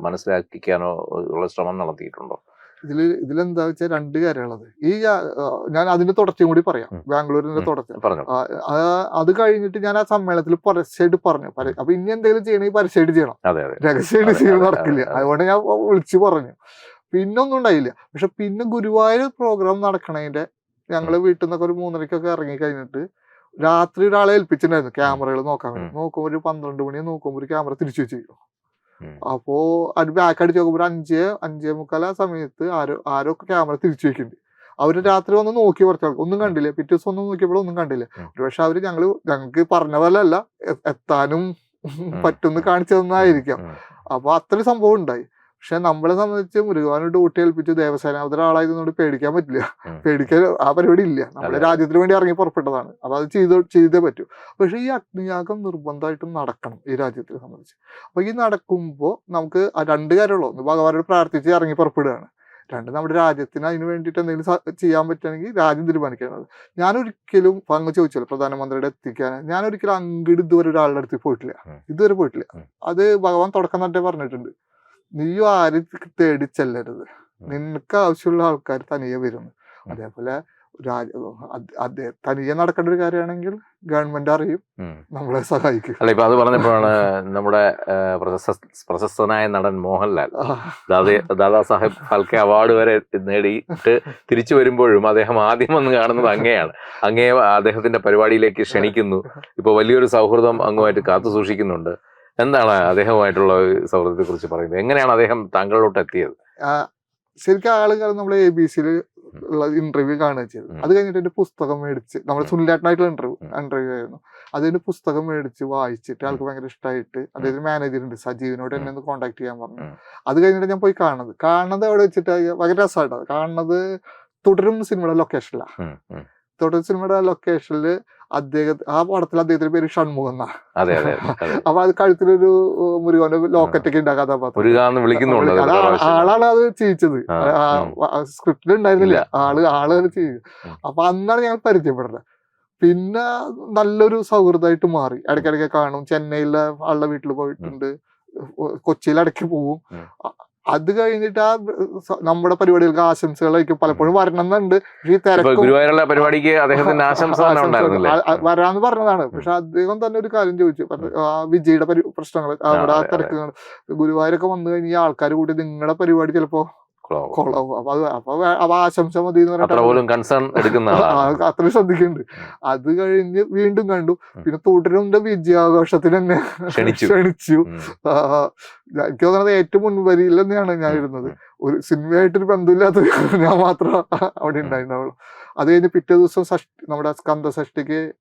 A: മനസ്സിലാക്കിക്കാനോ ഉള്ള ശ്രമം നടത്തിയിട്ടുണ്ടോ?
B: ഇതിൽ ഇതിലെന്താ വെച്ചാൽ രണ്ട് കാര്യമുള്ളത് ഈ ഞാൻ അതിന്റെ തുടർച്ചയും കൂടി പറയാം. ബാംഗ്ലൂരിന്റെ തുടർച്ച അത് കഴിഞ്ഞിട്ട് ഞാൻ ആ സമ്മേളനത്തിൽ പരസ്യമായിട്ട് പറഞ്ഞു. അപ്പൊ ഇനി എന്തെങ്കിലും ചെയ്യണമെങ്കിൽ പരസ്യമായിട്ട് ചെയ്യണം.
A: അതെ അതെ.
B: രഹസ്യമായിട്ട് ചെയ്യണം നടക്കില്ല
A: അതെ, അതെ.
B: അതുകൊണ്ട് ഞാൻ വിളിച്ചു പറഞ്ഞു. പിന്നെ ഒന്നും ഉണ്ടായില്ല. പക്ഷെ പിന്നെ ഗുരുവായൂർ പ്രോഗ്രാം നടക്കണതിന്റെ ഞങ്ങൾ വീട്ടിൽ നിന്നൊക്കെ ഒരു മൂന്നരക്കൊക്കെ ഇറങ്ങി കഴിഞ്ഞിട്ട് രാത്രി ഒരാളെ ഏൽപ്പിച്ചിട്ടുണ്ടായിരുന്നു ക്യാമറകൾ നോക്കാൻ വേണ്ടി. നോക്കുമ്പോൾ ഒരു പന്ത്രണ്ട് മണി നോക്കുമ്പോൾ ഒരു ക്യാമറ തിരിച്ചു വെച്ചിരിക്കും അപ്പോ അത് ബാക്ക് അടിച്ച് നോക്കുമ്പോൾ അഞ്ച് അഞ്ചേ മുക്കാൽ ആ സമയത്ത് ആരോ ആരോ ക്യാമറ തിരിച്ചു വെക്കുന്നുണ്ട്. അവർ രാത്രി ഒന്ന് നോക്കി കുറച്ച് ആൾക്ക് ഒന്നും കണ്ടില്ല. പിറ്റേ ദിവസം ഒന്നും നോക്കിയപ്പോൾ ഒന്നും കണ്ടില്ല. പക്ഷെ അവർ ഞങ്ങൾ ഞങ്ങൾക്ക് പറഞ്ഞ പോലെ അല്ല എത്താനും പറ്റുമെന്ന് കാണിച്ചു തന്നായിരിക്കാം
A: ഉം.
B: അപ്പൊ അത്രയും സംഭവം ഉണ്ടായി. പക്ഷെ നമ്മളെ സംബന്ധിച്ച് മുരുകാന് ഡ്യൂട്ടി ഏൽപ്പിച്ചു ദേവസേനാപതി ആളായതുകൊണ്ട് പേടിക്കാൻ പറ്റില്ല. പേടിക്കാൻ ആ പരിപാടി ഇല്ല. നമ്മുടെ. രാജ്യത്തിന് വേണ്ടി ഇറങ്ങി പുറപ്പെട്ടതാണ്. അപ്പൊ അത് ചെയ്ത് ചെയ്തേ പറ്റൂ. പക്ഷെ ഈ അഗ്നിയാഗം നിർബന്ധമായിട്ടും നടക്കണം ഈ രാജ്യത്തെ സംബന്ധിച്ച്. അപ്പൊ ഈ നടക്കുമ്പോൾ നമുക്ക് ആ രണ്ട് കാര്യമുള്ളൂ. ഒന്ന് ഭഗവാനോട് പ്രാർത്ഥിച്ച് ഇറങ്ങി പുറപ്പെടുകയാണ്. രണ്ട് നമ്മുടെ രാജ്യത്തിന് അതിന് വേണ്ടിയിട്ട് എന്തെങ്കിലും ചെയ്യാൻ പറ്റുകയാണെങ്കിൽ രാജ്യം തീരുമാനിക്കേണ്ടത് ഞാൻ ഒരിക്കലും ഇപ്പൊ അങ്ങ് ചോദിച്ചല്ലോ പ്രധാനമന്ത്രിയുടെ എത്തിക്കാൻ. ഞാനൊരിക്കലും അങ്ങോട്ട് ഇതുവരെ ഒരാളുടെ അടുത്ത് പോയിട്ടില്ല. ഇതുവരെ പോയിട്ടില്ല. അത് ഭഗവാൻ തുടക്കം തന്നെ പറഞ്ഞിട്ടുണ്ട്. നീയും ആരും തേടി ചെല്ലരുത് നിനക്ക് ആവശ്യമുള്ള ആൾക്കാർ തനിയെ വരുന്നു. അതേപോലെ രാജ അത് അത് തനിയെ നടക്കേണ്ട ഒരു കാര്യമാണെങ്കിൽ ഗവൺമെന്റ് അറിയും. നമ്മളെ സഹായിക്കും.
A: അല്ല ഇപ്പൊ അത് പറഞ്ഞപ്പോഴാണ് നമ്മുടെ പ്രശസ്തനായ നടൻ മോഹൻലാൽ
B: ദാദാസാഹേബ്
A: ദാദേ ദാദാ സാഹേബ് ഫാൽക്കെ അവാർഡ് വരെ നേടിയിട്ട് തിരിച്ചു വരുമ്പോഴും അദ്ദേഹം ആദ്യം വന്ന് കാണുന്നത് അങ്ങേയാണ്. അങ്ങേ അദ്ദേഹത്തിന്റെ പരിപാടിയിലേക്ക് ക്ഷണിക്കുന്നു. ഇപ്പൊ വലിയൊരു സൗഹൃദം അങ്ങുമായിട്ട് കാത്തു സൂക്ഷിക്കുന്നുണ്ട്. എന്താണ് അദ്ദേഹവുമായിട്ടുള്ള സൗഹൃദത്തെ കുറിച്ച് പറയുന്നത്? എങ്ങനെയാണ് അദ്ദേഹം താങ്കളിലോട്ട് എത്തിയത്
B: ശരിക്കും ആളുകൾ നമ്മൾ എ ബി സിയിൽ ഉള്ള ഇന്റർവ്യൂ കാണുക ചെയ്തത്. അത് കഴിഞ്ഞിട്ട് എന്റെ പുസ്തകം മേടിച്ച് നമ്മൾ. സുനിലേട്ടനായിട്ടുള്ള ഇന്റർവ്യൂ ഇന്റർവ്യൂ ആയിരുന്നു. അതിന്റെ പുസ്തകം മേടിച്ച് വായിച്ചിട്ട് ആൾക്ക് ഭയങ്കര ഇഷ്ടമായിട്ട് അദ്ദേഹത്തിന് മാനേജർ ഉണ്ട് സജീവിനോട് എന്നെ ഒന്ന് കോൺടാക്ട് ചെയ്യാൻ പറഞ്ഞു. അത് കഴിഞ്ഞിട്ട് ഞാൻ പോയി കാണുന്നത്. കാണുന്നത് അവിടെ വെച്ചിട്ട് ഭയങ്കര രസമായിട്ടാണ്. കാണുന്നത് തുടരും സിനിമയുടെ ലൊക്കേഷനിലാണ്. തുടരും സിനിമയുടെ ലൊക്കേഷനിൽ അദ്ദേഹം ആ പടത്തിൽ അദ്ദേഹത്തിന്റെ പേര് ഷൺമുഖം എന്നാ.
A: അതെ അതെ
B: അപ്പൊ അത് കഴുത്തിലൊരു മുരുകന്റെ ലോക്കറ്റ് ഒക്കെ ഉണ്ട് കഥാപാത്രം. ആളാണ് അത് ചെയ്യിച്ചത് സ്ക്രിപ്റ്റിൽ ഉണ്ടായിരുന്നില്ല ആൾ ആൾ തന്നെ ചെയ്തു അപ്പൊ അന്നാണ് ഞങ്ങൾ പരിചയപ്പെടുന്നത്. പിന്നെ നല്ലൊരു സൗഹൃദമായിട്ട് മാറി. ഇടയ്ക്കിടയ്ക്ക് കാണും. ചെന്നൈയിലെ ആളുടെ വീട്ടിൽ പോയിട്ടുണ്ട്. കൊച്ചിയിൽ ഇടയ്ക്ക് പോവും. അത് കഴിഞ്ഞിട്ട് ആ നമ്മുടെ പരിപാടികൾക്ക് ആശംസകളായിരിക്കും പലപ്പോഴും വരണം എന്നുണ്ട് പക്ഷേ ഈ
A: പരിപാടിക്ക് അദ്ദേഹത്തിന്റെ ആശംസ
B: വരാന്ന് പറഞ്ഞതാണ്. പക്ഷെ അദ്ദേഹം തന്നെ ഒരു കാര്യം ചോദിച്ചു. ആ വിജയുടെ പ്രശ്നങ്ങൾ അവിടെ ആ. തിരക്കുകൾ. ഗുരുവായൂരൊക്കെ വന്നു കഴിഞ്ഞാൽ ആൾക്കാർ കൂടി നിങ്ങളുടെ പരിപാടി ചിലപ്പോ
A: കൊള്ളാം.
B: കൊള്ളാവും. അപ്പൊ അത് അപ്പൊ വേ- ആശംസ മതി എന്ന്
A: അത്ര
B: പറഞ്ഞിട്ട് ശ്രദ്ധിക്കുന്നുണ്ട് അത് കഴിഞ്ഞ് വീണ്ടും കണ്ടു. പിന്നെ തുടരുന്ന വിജയാഘോഷത്തിന് തന്നെ.
A: ക്ഷണിച്ചു.
B: എനിക്ക് തോന്നുന്നത് ഏറ്റവും മുൻവരിയിൽ തന്നെയാണ് ഞാൻ ഇരുന്നത് ഒരു സിനിമയായിട്ടൊരു ബന്ധമില്ലാത്ത ഞാൻ മാത്രം അവിടെ ഉണ്ടായിരുന്നുള്ളൂ. അത് കഴിഞ്ഞ് പിറ്റേ ദിവസം ഷഷ്ടി നമ്മുടെ സ്കന്ദ ഷഷ്ടിക്ക്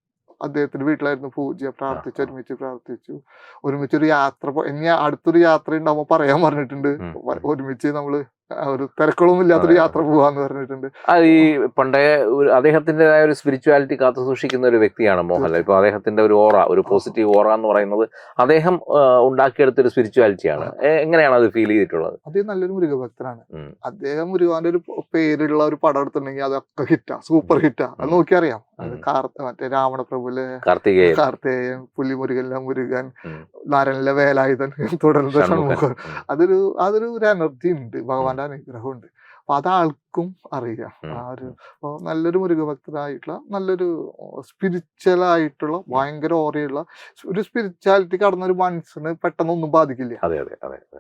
B: അദ്ദേഹത്തിന്റെ വീട്ടിലായിരുന്നു പൂജ. പ്രാർത്ഥിച്ചു ഒരുമിച്ച് പ്രാർത്ഥിച്ചു. ഒരുമിച്ച് ഒരു യാത്ര ഇനി അടുത്തൊരു യാത്ര ഉണ്ടാവുമ്പോ പറയാൻ പറഞ്ഞിട്ടുണ്ട്. ഒരുമിച്ച് നമ്മൾ ഒരു തിരക്കുകളൊന്നും ഇല്ലാത്തൊരു. യാത്ര പോവാന്ന് പറഞ്ഞിട്ടുണ്ട്.
A: അത് ഈ പണ്ടേ ഒരു അദ്ദേഹത്തിന്റെതായ ഒരു സ്പിരിച്വാലിറ്റി കാത്തു സൂക്ഷിക്കുന്ന ഒരു വ്യക്തിയാണ് മോഹൻലാൽ. ഇപ്പൊ അദ്ദേഹത്തിന്റെ ഒരു ഓറ ഒരു പോസിറ്റീവ് ഓറ എന്ന് പറയുന്നത് അദ്ദേഹം ഉണ്ടാക്കിയെടുത്ത ഒരു സ്പിരിച്വാലിറ്റിയാണ് എങ്ങനെയാണ് അത് ഫീൽ ചെയ്തിട്ടുള്ളത്?
B: അദ്ദേഹം നല്ലൊരു
A: മൃഗഭക്തനാണ്.
B: അദ്ദേഹം മുരുകാന്റെ ഒരു പേരുള്ള ഒരു പടം എടുത്തിട്ടുണ്ടെങ്കിൽ അതൊക്കെ ഹിറ്റാ സൂപ്പർ ഹിറ്റാ. അത് നോക്കിയറിയാം. മറ്റേ രാവണപ്രഭുൽ
A: കാർത്തികേയൻ.
B: കാർത്തികേയൻ പുലിമുരുകനിലെ മുരുകൻ. നാരനിലെ വേലായുധൻ തുടർന്ന്
A: ഷൺമുഖൻ.
B: അതൊരു അതൊരു ഒരു എനർജി ഉണ്ട്. ഭഗവാന്റെ അനുഗ്രഹം ഉണ്ട് അപ്പൊ അത് ആൾക്കും അറിയാം ആ ഒരു നല്ലൊരു മുരുകഭക്തരായിട്ടുള്ള നല്ലൊരു സ്പിരിച്വലായിട്ടുള്ള ഭയങ്കര ഓറിയുള്ള ഒരു സ്പിരിച്വാലിറ്റി കടന്ന ഒരു മനസ്സിന് പെട്ടെന്ന് ഒന്നും ബാധിക്കില്ല.
A: അതെ അതെ അതെ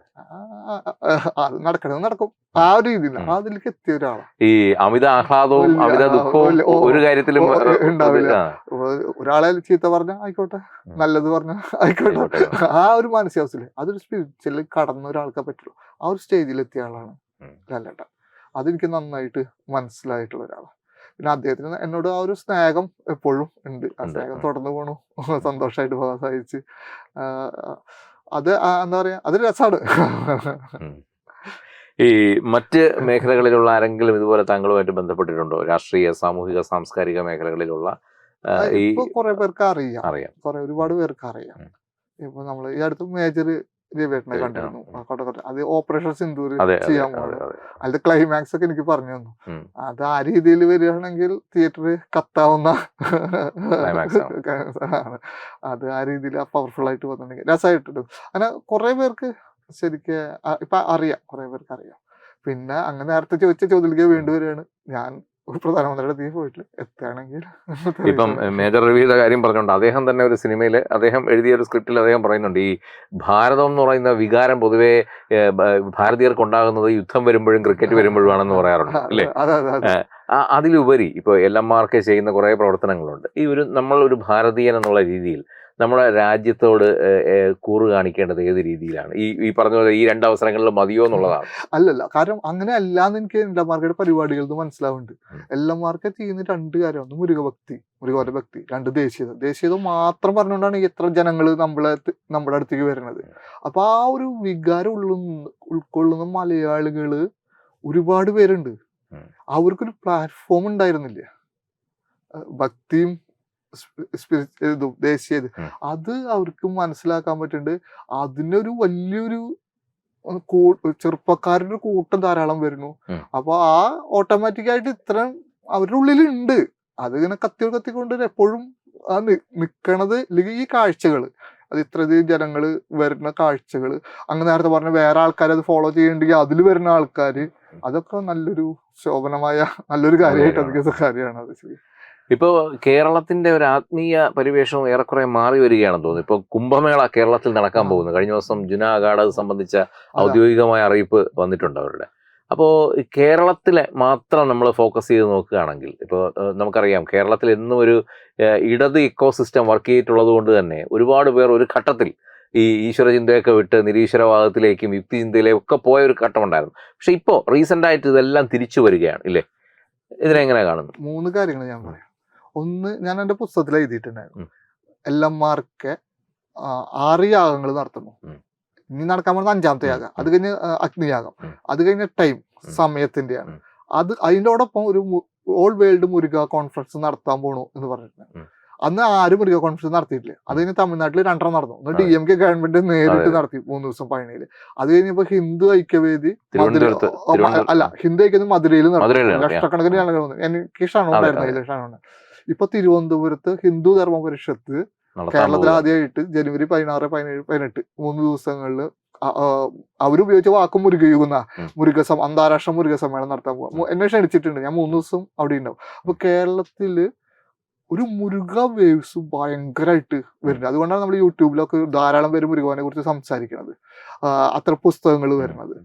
B: നടക്കണത് നടക്കും. ആ ഒരു രീതിയിൽ. അതിലേക്ക് എത്തിയ ഒരാളാണ്.
A: ഈ അമിത ആഹ്ലാദവും അമിത ദുഃഖവും ഒരു കാര്യത്തിലും
B: ഉണ്ടാവില്ല. ഒരാളെ ചീത്ത പറഞ്ഞ ആയിക്കോട്ടെ നല്ലത് പറഞ്ഞ ആയിക്കോട്ടെ.
A: ആയിക്കോട്ടെ.
B: ആ. ഒരു മാനസികാവസ്ഥയിൽ അതൊരു സ്പിരിച്വൽ കടന്ന ഒരാൾക്കേ പറ്റുള്ളൂ. ആ ഒരു സ്റ്റേജിൽ എത്തിയ ആളാണ്.
A: ഉം.
B: ലാലേട്ടൻ അതെനിക്ക് നന്നായിട്ട് മനസ്സിലായിട്ടുള്ള ഒരാളാണ് പിന്നെ അദ്ദേഹത്തിന് എന്നോട് ആ ഒരു സ്നേഹം എപ്പോഴും ഉണ്ട്. ആ സ്നേഹം തുടർന്ന് പോണു. സന്തോഷമായിട്ട് പോകാൻ സാധിച്ച് അത് എന്താ പറയാ അത് രസമാണ്
A: ഈ മറ്റ് മേഖലകളിലുള്ള ആരെങ്കിലും ഇതുപോലെ താങ്കളുമായിട്ട് ബന്ധപ്പെട്ടിട്ടുണ്ടോ? രാഷ്ട്രീയ സാമൂഹിക സാംസ്കാരിക മേഖലകളിലുള്ള ഈ
B: ഇപ്പൊ കുറെ പേർക്ക് അറിയാം.
A: അറിയാം.
B: കുറെ ഒരുപാട് പേർക്ക് അറിയാം. ഇപ്പൊ നമ്മൾ ഈ അടുത്ത് മേജർ രവിയേട്ടനെ
A: ആ,
B: കണ്ടിരുന്നു.
A: ഉം.
B: കോട്ടക്കോട്ടെ അത് ഓപ്പറേഷൻ സിന്ദൂർ ചെയ്യാൻ പോകുന്നത് അതിന്റെ ക്ലൈമാക്സ് ഒക്കെ എനിക്ക് പറഞ്ഞു തന്നു. അത് ആ രീതിയിൽ വരികയാണെങ്കിൽ തിയേറ്റർ കത്താവുന്ന അത് ആ രീതിയിൽ പവർഫുൾ ആയിട്ട് വന്നിട്ടുണ്ടെങ്കിൽ രസമായിട്ടുണ്ട്. അങ്ങനെ കുറെ പേർക്ക് ശരിക്ക് ഇപ്പൊ അറിയാം. കുറെ പേർക്ക് അറിയാം. പിന്നെ അങ്ങനെ നേരത്തെ ചോദിച്ച ചോദ്യത്തിലേക്ക് വീണ്ടും വരികയാണ്. ഞാൻ പ്രധാനമന്ത്രിയുടെ തീ പോയിട്ട് എത്തുകയാണെങ്കിൽ
A: ഇപ്പം മേജർ രവിയുടെ കാര്യം പറഞ്ഞുകൊണ്ട് അദ്ദേഹം തന്നെ ഒരു സിനിമയിൽ അദ്ദേഹം എഴുതിയ ഒരു സ്ക്രിപ്റ്റിൽ അദ്ദേഹം പറയുന്നുണ്ട് ഈ ഭാരതം എന്ന് പറയുന്ന വികാരം പൊതുവേ ഭാരതീയർക്ക് ഉണ്ടാകുന്നത് യുദ്ധം വരുമ്പോഴും ക്രിക്കറ്റ് വരുമ്പോഴും ആണെന്ന് പറയാറുണ്ട് അല്ലേ? അതിലുപരി ഇപ്പോൾ എൽ എം ആർ കെ ചെയ്യുന്ന കുറേ പ്രവർത്തനങ്ങളുണ്ട്. ഈ ഒരു നമ്മൾ ഒരു ഭാരതീയൻ എന്നുള്ള രീതിയിൽ നമ്മുടെ രാജ്യത്തോട് കൂറ് കാണിക്കേണ്ടത് ഏത് രീതിയിലാണ്? ഈ ഈ പറഞ്ഞ പോലെ ഈ രണ്ട് അവസരങ്ങളിൽ മതിയോ എന്നുള്ളതാണ്.
B: അല്ലല്ല കാരണം അങ്ങനെ അല്ലാന്ന് എനിക്ക് എല്ലമാർക്കയുടെ പരിപാടികളിൽ നിന്ന് മനസ്സിലാവുന്നുണ്ട്.
A: എല്ലാ
B: മാർക്കറ്റ് ചെയ്യുന്ന രണ്ട് കാര്യം ഒന്ന് മുരുകഭക്തി മുരുകോര ഭക്തി രണ്ട് ദേശീയത. ദേശീയത മാത്രം പറഞ്ഞുകൊണ്ടാണ് എത്ര ജനങ്ങൾ നമ്മളെ നമ്മുടെ അടുത്തേക്ക് വരുന്നത്. അപ്പൊ ആ ഒരു വികാരം ഉള്ളുന്ന ഉൾക്കൊള്ളുന്ന മലയാളികൾ ഒരുപാട് പേരുണ്ട്. അവർക്കൊരു പ്ലാറ്റ്ഫോം ഉണ്ടായിരുന്നില്ല. ഭക്തിയും സ്പി- ദേശീയത്. അത് അവർക്ക് മനസ്സിലാക്കാൻ പറ്റുന്നുണ്ട്. അതിനൊരു വലിയൊരു ചെറുപ്പക്കാരുടെ ഒരു കൂട്ടം ധാരാളം വരുന്നു. അപ്പൊ ആ ഓട്ടോമാറ്റിക് ആയിട്ട് ഇത്രയും അവരുടെ ഉള്ളിൽ ഉണ്ട് അത് ഇങ്ങനെ കത്തി കത്തിക്കൊണ്ട് എപ്പോഴും ആ നിക്കണത് അല്ലെങ്കിൽ ഈ കാഴ്ചകൾ അത് ഇത്രയധികം ജനങ്ങൾ വരുന്ന കാഴ്ചകൾ അങ്ങ് നേരത്തെ പറഞ്ഞ വേറെ ആൾക്കാർ അത് ഫോളോ ചെയ്യണ്ടെങ്കിൽ അതിൽ വരുന്ന ആൾക്കാര്. അതൊക്കെ നല്ലൊരു ശോഭനമായ നല്ലൊരു കാര്യമായിട്ട് എനിക്ക് കാര്യമാണ് അത് ശരി.
A: ഇപ്പോൾ കേരളത്തിന്റെ ഒരു ആത്മീയ പരിവേഷവും ഏറെക്കുറെ മാറി വരികയാണെന്ന് തോന്നുന്നു. ഇപ്പോൾ കുംഭമേള കേരളത്തിൽ നടക്കാൻ. പോകുന്നു. കഴിഞ്ഞ ദിവസം ജുന അഗാഡ് അത് സംബന്ധിച്ച ഔദ്യോഗികമായ അറിയിപ്പ് വന്നിട്ടുണ്ട് അവരുടെ. അപ്പോൾ കേരളത്തിലെ മാത്രം നമ്മൾ ഫോക്കസ് ചെയ്ത് നോക്കുകയാണെങ്കിൽ ഇപ്പോൾ നമുക്കറിയാം കേരളത്തിൽ എന്നും ഒരു ഇടത് ഇക്കോ സിസ്റ്റം വർക്ക് ചെയ്തിട്ടുള്ളത് കൊണ്ട് തന്നെ ഒരുപാട് പേർ ഒരു ഘട്ടത്തിൽ ഈ ഈശ്വരചിന്തയൊക്കെ വിട്ട് നിരീശ്വരവാദത്തിലേക്കും യുക്തിചിന്തയിലേക്കും ഒക്കെ പോയ ഒരു ഘട്ടമുണ്ടായിരുന്നു പക്ഷെ ഇപ്പോൾ റീസെന്റായിട്ട് ഇതെല്ലാം തിരിച്ചു വരികയാണ് ഇല്ലേ? ഇതിനെങ്ങനെ കാണുന്നു
B: മൂന്ന് കാര്യങ്ങൾ ഞാൻ പറയാം. ഒന്ന് ഞാൻ എന്റെ പുസ്തകത്തിൽ എഴുതിയിട്ടുണ്ടായിരുന്നു.
A: എല്ലാം
B: എല്ലന്മാർക്ക് ആറ് യാഗങ്ങൾ നടത്തുന്നു. ഇനി നടക്കാൻ പോകുന്ന അഞ്ചാമത്തെ. യാഗം. അത് കഴിഞ്ഞ് അഗ്നിയാഗം. അത് കഴിഞ്ഞ ടൈം. സമയത്തിന്റെയാണ്. അത് അതിനോടൊപ്പം ഒരു ഓൾ വേൾഡ് മുരുക കോൺഫറൻസ് നടത്താൻ പോണു എന്ന് പറഞ്ഞിട്ടുണ്ട്. അന്ന് ആരും മുരുക കോൺഫറൻസ് നടത്തിയിട്ടില്ല. അത് കഴിഞ്ഞ് തമിഴ്നാട്ടിൽ രണ്ടെണ്ണം നടന്നു.
A: എന്നാൽ
B: ഡി എം കെ ഗവൺമെന്റ് നേരിട്ട് നടത്തി മൂന്ന് ദിവസം പഴനിയിൽ. അത് കഴിഞ്ഞപ്പോ ഹിന്ദു ഐക്യവേദി അല്ല ഹിന്ദു ഐക്യവേദി മധുരയിൽ നടത്തി. ലക്ഷക്കണക്കിന് ജനങ്ങൾ വന്നു എനിക്ക് ക്ഷണം ഉണ്ടായിരുന്നു
A: അതെ.
B: അതിൽ ക്ഷണം ഇപ്പൊ തിരുവനന്തപുരത്ത് ഹിന്ദു ധർമ്മ പരിഷത്ത് കേരളത്തിൽ ആദ്യമായിട്ട് ജനുവരി പതിനാറ് പതിനേഴ് പതിനെട്ട് മൂന്ന് ദിവസങ്ങളിൽ അവരുപയോഗിച്ച വാക്ക് മുരുകയുന്ന
A: ഉം.
B: മുരുകസം അന്താരാഷ്ട്ര മുരുക സമ്മേളനം നടത്താൻ പോകാം എന്നെ ക്ഷണിച്ചിട്ടുണ്ട്. ഞാൻ മൂന്ന് ദിവസം അവിടെ ഉണ്ടാവും. അപ്പൊ കേരളത്തിൽ ഒരു മുരുക വേവ്സ് ഭയങ്കരമായിട്ട് വരുന്നത് അതുകൊണ്ടാണ് നമ്മൾ യൂട്യൂബിലൊക്കെ ധാരാളം പേര് മുരുകനെ കുറിച്ച് സംസാരിക്കുന്നത് അത്ര പുസ്തകങ്ങൾ വരുന്നത്.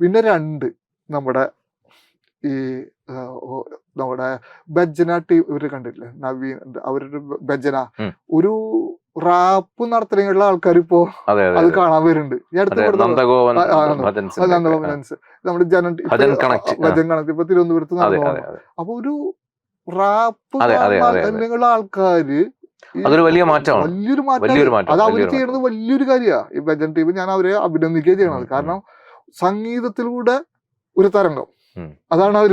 B: പിന്നെ രണ്ട് നമ്മുടെ ഈ നമ്മുടെ ബജ്ജന ടീം ഇവർ കണ്ടിട്ടില്ലേ? നവീൻ അവരുടെ ബജ്ജന. ഒരു റാപ്പ് നടത്തുന്ന ആൾക്കാർ ഇപ്പോ
A: അതെ
B: കാണാൻ വരുന്നുണ്ട്. ഈ അടുത്ത് നമ്മുടെ ജന
A: ഭജൻ
B: കണക്ട് ഇപ്പൊ തിരുവനന്തപുരത്ത് നടന്നു അപ്പൊ ഒരു റാപ്പ് ആൾക്കാര്
A: അതൊരു വലിയ മാറ്റമാണ്.
B: വലിയൊരു മാറ്റം. അത്
A: അവർ
B: ചെയ്യുന്നത് വലിയൊരു കാര്യമാണ് ഈ ഭജൻ ടീം ഞാൻ അവരെ അഭിനന്ദിക്കുകയും ചെയ്യണത്. കാരണം സംഗീതത്തിലൂടെ ഒരു തരംഗം. അതാണ് അവർ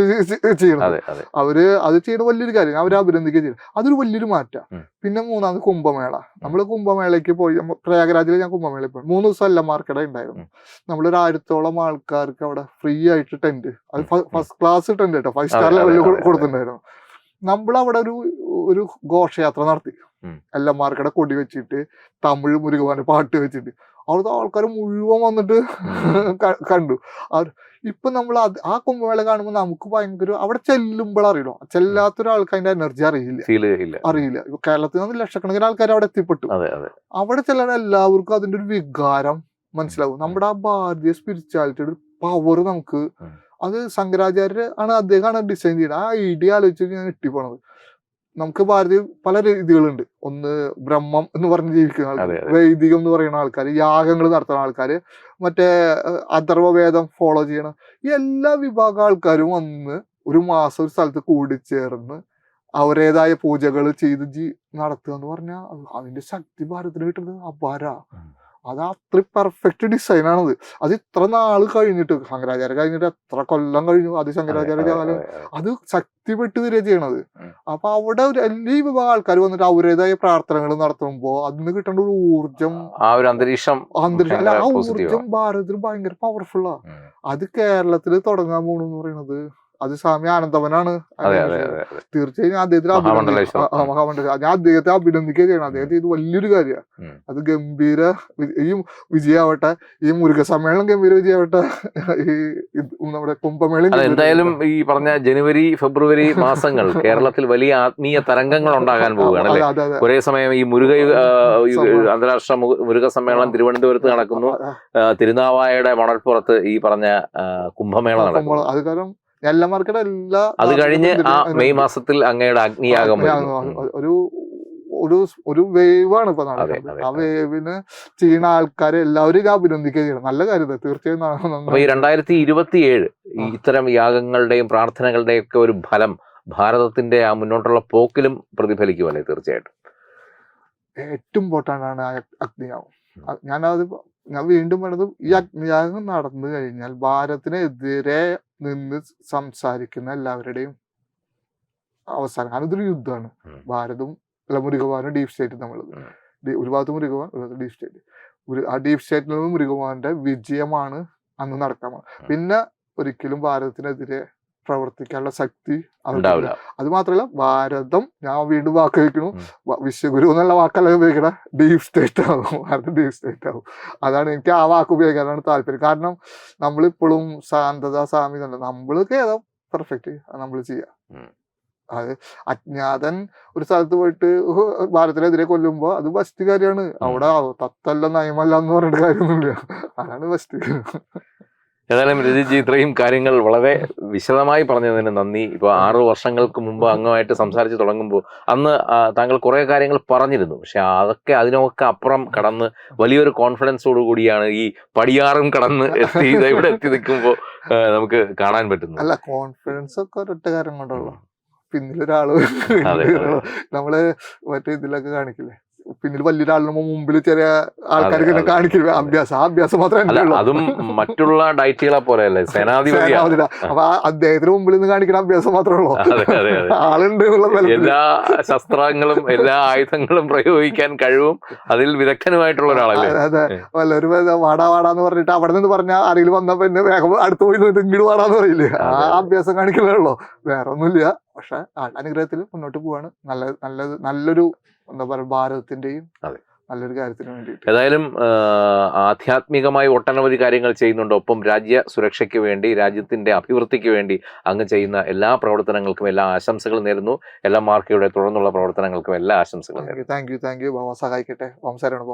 B: ചെയ്യണത്.
A: അവർ അത്
B: ചെയ്യുന്ന വലിയൊരു കാര്യം അവരെ അഭിനന്ദിക്കുകയും ചെയ്യും. അതൊരു വലിയൊരു മാറ്റം. പിന്നെ മൂന്നാമത് കുംഭമേള. നമ്മൾ കുംഭമേളയ്ക്ക് പോയി പ്രയാഗരാജിൽ ഞാൻ കുംഭമേളയിൽ പോയി. മൂന്ന് ദിവസം എല്ലാം മാർക്കട ഉണ്ടായിരുന്നു. നമ്മളൊരു ആയിരത്തോളം ആൾക്കാർക്ക് അവിടെ ഫ്രീ ആയിട്ട് ടെന്റ് അത് ഫസ്റ്റ് ക്ലാസ് ടെന്റ് കേട്ടോ. ഫൈവ് സ്റ്റാർ ലെവലിൽ. കൊടുത്തിട്ടുണ്ടായിരുന്നു. നമ്മളവിടെ ഒരു ഒരു ഘോഷയാത്ര നടത്തി. എല്ലാം മാർക്കട കൊടി വെച്ചിട്ട് തമിഴ് മുരുകമാന പാട്ട് വെച്ചിട്ട്. അവിടുത്തെ ആൾക്കാർ മുഴുവൻ വന്നിട്ട് കണ്ടു. അവർ ഇപ്പൊ നമ്മൾ അത് ആ കുംഭമേള കാണുമ്പോൾ നമുക്ക് ഭയങ്കര അവിടെ ചെല്ലുമ്പോൾ അറിയണോ ചെല്ലാത്ത ഒരാൾക്ക് അതിന്റെ എനർജി അറിയില്ല. അറിയില്ല. ഇപ്പൊ കേരളത്തിൽ നിന്ന് ലക്ഷക്കണക്കിന് ആൾക്കാർ അവിടെ എത്തിപ്പെട്ടു. അവിടെ ചെല്ലാൻ എല്ലാവർക്കും അതിന്റെ ഒരു വികാരം മനസ്സിലാവും. നമ്മുടെ ആ ഭാരതീയ സ്പിരിച്വാലിറ്റിയുടെ പവർ നമുക്ക് അത് ശങ്കരാചാര്യ ആണ് അദ്ദേഹമാണ് ഡിസൈൻ ചെയ്യുന്നത് ആ ഐഡിയ ആലോചിച്ച് ഞാൻ എത്തിപ്പോണത് നമുക്ക് ഭാരതീയ പല രീതികളുണ്ട്. ഒന്ന് ബ്രഹ്മം എന്ന് പറഞ്ഞ് ജീവിക്കുന്ന ആൾക്കാർ. വൈദികം എന്ന് പറയുന്ന ആൾക്കാർ യാഗങ്ങൾ നടത്തുന്ന ആൾക്കാർ മറ്റേ അഥർവവേദം ഫോളോ ചെയ്യണം ഈ എല്ലാ വിഭാഗം ആൾക്കാരും വന്ന് ഒരു മാസം ഒരു സ്ഥലത്ത് കൂടിച്ചേർന്ന് അവരേതായ പൂജകൾ ചെയ്ത് ജീ നടത്തുക എന്ന് പറഞ്ഞാൽ അതിന്റെ ശക്തി ഭാരതത്തിന് കിട്ടുന്നത് അപാര. അത് അത്ര പെർഫെക്റ്റ് ഡിസൈൻ ആണത്. അത് ഇത്ര നാൾ കഴിഞ്ഞിട്ട് ശങ്കരാചാര്യ കഴിഞ്ഞിട്ട് എത്ര കൊല്ലം കഴിഞ്ഞു അത് ശങ്കരാചാര്യ കാലം
A: അതെ,
B: ശക്തിപ്പെട്ട് വരിക ചെയ്യണത്. അപ്പൊ അവിടെ ഒരു എല്ലാ വിഭാഗം ആൾക്കാർ വന്നിട്ട് അവരുടേതായ പ്രാർത്ഥനകൾ നടത്തുമ്പോ അതിന് കിട്ടേണ്ട ഒരു ഊർജം
A: ആ ഒരു അന്തരീക്ഷം
B: അന്തരീക്ഷം അല്ല ആ ഊർജം ഭാരതത്തിൽ ഭയങ്കര പവർഫുള്ളാ അത് കേരളത്തിൽ തുടങ്ങാൻ പോണെന്ന് പറയുന്നത് അത് സ്വാമി ആനന്ദവനാണ്. തീർച്ചയായും അദ്ദേഹത്തിന്
A: മഹാമണ്ഡലേശ്വരം.
B: ഞാൻ അദ്ദേഹത്തെ അഭിനന്ദിക്കുക ചെയ്യണം. അദ്ദേഹത്തെ ഇത് വലിയൊരു കാര്യമാണ്. അത് ഗംഭീര ഈ വിജയാവട്ടെ ഈ മുരുക സമ്മേളനം ഗംഭീര വിജയാവട്ടെ ഈ നമ്മുടെ കുംഭമേളം
A: എന്തായാലും ഈ പറഞ്ഞ ജനുവരി ഫെബ്രുവരി മാസങ്ങൾ കേരളത്തിൽ വലിയ ആത്മീയ തരംഗങ്ങൾ ഉണ്ടാകാൻ പോവുകയാണ്. ഒരേ സമയം ഈ മുരുക അന്താരാഷ്ട്ര മുരുക സമ്മേളനം തിരുവനന്തപുരത്ത് നടക്കുന്നു. തിരുനാവായയുടെ മണൽപ്പുറത്ത് ഈ പറഞ്ഞ കുംഭമേള
B: ആ,
A: നടക്കുന്നു
B: അത് കാരണം എല്ലാ മാർക്കറ്റ് എല്ലാ
A: അത് കഴിഞ്ഞ് ആ മെയ് മാസത്തിൽ അങ്ങയുടെ അഗ്നിയാഗം.
B: ഒരു ഒരു ഒരു വേവാണ് ഇപ്പൊ നടക്കുന്നത് ആ വേവിന് ചെയ്യുന്ന ആൾക്കാരെ എല്ലാവരും ഞാൻ അഭിനന്ദിക്കുക ചെയ്യണം. നല്ല കാര്യം തീർച്ചയായും
A: ഈ. രണ്ടായിരത്തി ഇരുപത്തിയേഴ്. ഇത്തരം യാഗങ്ങളുടെയും പ്രാർത്ഥനകളുടെയും ഒക്കെ ഒരു ഫലം ഭാരതത്തിന്റെ ആ മുന്നോട്ടുള്ള പോക്കിലും പ്രതിഫലിക്കുമല്ലേ തീർച്ചയായിട്ടും?
B: ഏറ്റവും ഇമ്പോർട്ടന്റ് ആണ് ആ അഗ്നിയാവും ഞാനത് ഞാൻ വീണ്ടും പറഞ്ഞത് ഈ അഗ്നിയാഗം നടന്നു കഴിഞ്ഞാൽ ഭാരതത്തിനെതിരെ നിന്ന് സംസാരിക്കുന്ന എല്ലാവരുടെയും അവസാനം കാരണം ഇതൊരു യുദ്ധമാണ്. ഭാരതവും അല്ല മുരുകവാനും ഡീപ് സ്റ്റേറ്റ് തമ്മിലുള്ളത്
A: ഉം.
B: ഒരു ഭാഗത്ത് മുരുകവാൻ ഒരു ഭാഗത്ത് ഡീപ് സ്റ്റേറ്റ് ഒരു ആ ഡീപ് സ്റ്റേറ്റിൽ നിന്ന് മുരുകവാന്റെ വിജയമാണ് അന്ന് നടക്കാൻ പിന്നെ ഒരിക്കലും ഭാരതത്തിനെതിരെ പ്രവർത്തിക്കാനുള്ള ശക്തി
A: ഉണ്ടാവില്ല.
B: അത് മാത്രമല്ല ഭാരതം ഞാൻ വീണ്ടും വാക്ക് വയ്ക്കുന്നു. വിശ്വഗുരു എന്നുള്ള വാക്കല്ല ഉപയോഗിക്കണ. ഡീപ് സ്റ്റേറ്റ് ആവും. ഭാരതം ഡീപ് സ്റ്റേറ്റ് ആവും. അതാണ് എനിക്ക് ആ വാക്ക് ഉപയോഗിക്കാനാണ് താല്പര്യം. കാരണം നമ്മളിപ്പോഴും ശാന്തത സാമ്യത നമ്മൾക്ക് ഏതാ പെർഫെക്റ്റ് നമ്മൾ ചെയ്യാം. അത് അജ്ഞാതൻ ഒരു സ്ഥലത്ത് പോയിട്ട് ഭാരതത്തിനെതിരെ കൊല്ലുമ്പോ അത് ബസ്റ്റ് കാര്യമാണ്. അവിടെ തത്തല്ല നയമല്ല എന്ന് പറഞ്ഞിട്ട് കാര്യമൊന്നുമില്ല. അതാണ് ബെസ്റ്റ്
A: ഏതായാലും രജിജി ഇത്രയും കാര്യങ്ങൾ വളരെ വിശദമായി പറഞ്ഞതിന് നന്ദി. ഇപ്പൊ ആറ് വർഷങ്ങൾക്ക് മുമ്പ് അങ്ങുമായിട്ട് സംസാരിച്ച് തുടങ്ങുമ്പോൾ അന്ന് താങ്കൾ കുറെ കാര്യങ്ങൾ പറഞ്ഞിരുന്നു. പക്ഷെ അതൊക്കെ അതിനൊക്കെ അപ്പുറം കടന്ന് വലിയൊരു കോൺഫിഡൻസോട് കൂടിയാണ് ഈ പടിയാറും കടന്ന് എത്തി ഇവിടെ എത്തി നിൽക്കുമ്പോൾ നമുക്ക് കാണാൻ പറ്റുന്നു
B: അല്ല കോൺഫിഡൻസ് ഒക്കെ ഒരൊറ്റ കാര്യം കൊണ്ടുള്ളൂ.
A: പിന്നിലൊരാൾ.
B: നമ്മൾ മറ്റേ ഇതിലൊക്കെ കാണിക്കില്ലേ? പിന്നിൽ വലിയൊരാളിന് മുമ്പിൽ ചെറിയ ആൾക്കാർ
A: അതെ,
B: ഇങ്ങനെ കാണിക്കില്ല അഭ്യാസം ആ അഭ്യാസം മാത്രമേ.
A: അതും മറ്റുള്ള ഡയറ്റുകളെ പോലെയല്ലേ?
B: സേനാധിപതി അപ്പൊ അദ്ദേഹത്തിന് മുമ്പിൽ നിന്ന് കാണിക്കുന്ന അഭ്യാസം മാത്രമേ ഉള്ളൂ. ആളുണ്ട്.
A: എല്ലാ ശസ്ത്രങ്ങളും എല്ലാ ആയുധങ്ങളും പ്രയോഗിക്കാൻ കഴിവും അതിൽ വിദഗ്ധനുമായിട്ടുള്ള ഒരാളല്ലേ?
B: അതെ. വല്ലൊരു വാടാ വാടാന്ന് പറഞ്ഞിട്ട് അവിടെ നിന്ന് പറഞ്ഞ ആരെങ്കിലും വന്ന പിന്നെ വേഗം അടുത്ത് പോയി ഇങ്ങോട്ട് വാടാന്ന് പറയില്ലേ? ആ. അഭ്യാസം കാണിക്കുന്നേ ഉള്ളൂ. വേറെ ഒന്നുമില്ല പക്ഷെ അനുഗ്രഹത്തിൽ മുന്നോട്ട് പോവാണ്. നല്ല നല്ലത് നല്ലൊരു എന്താ പറയുക ഭാരതത്തിന്റെയും. നല്ലൊരു കാര്യത്തിന് വേണ്ടിയിട്ട്.
A: ഏതായാലും ആധ്യാത്മികമായി ഒട്ടനവധി കാര്യങ്ങൾ ചെയ്യുന്നുണ്ട്. ഒപ്പം രാജ്യ സുരക്ഷയ്ക്ക് വേണ്ടി രാജ്യത്തിന്റെ അഭിവൃദ്ധിക്ക് വേണ്ടി അങ്ങ് ചെയ്യുന്ന എല്ലാ പ്രവർത്തനങ്ങൾക്കും എല്ലാ ആശംസകളും നേരുന്നു. എല്ലാ മാർക്കയുടെ തുടർന്നുള്ള പ്രവർത്തനങ്ങൾക്കും എല്ലാ ആശംസകളും
B: thank you thank you Baba സഹായിക്കട്ടെ. ഓം ശരണം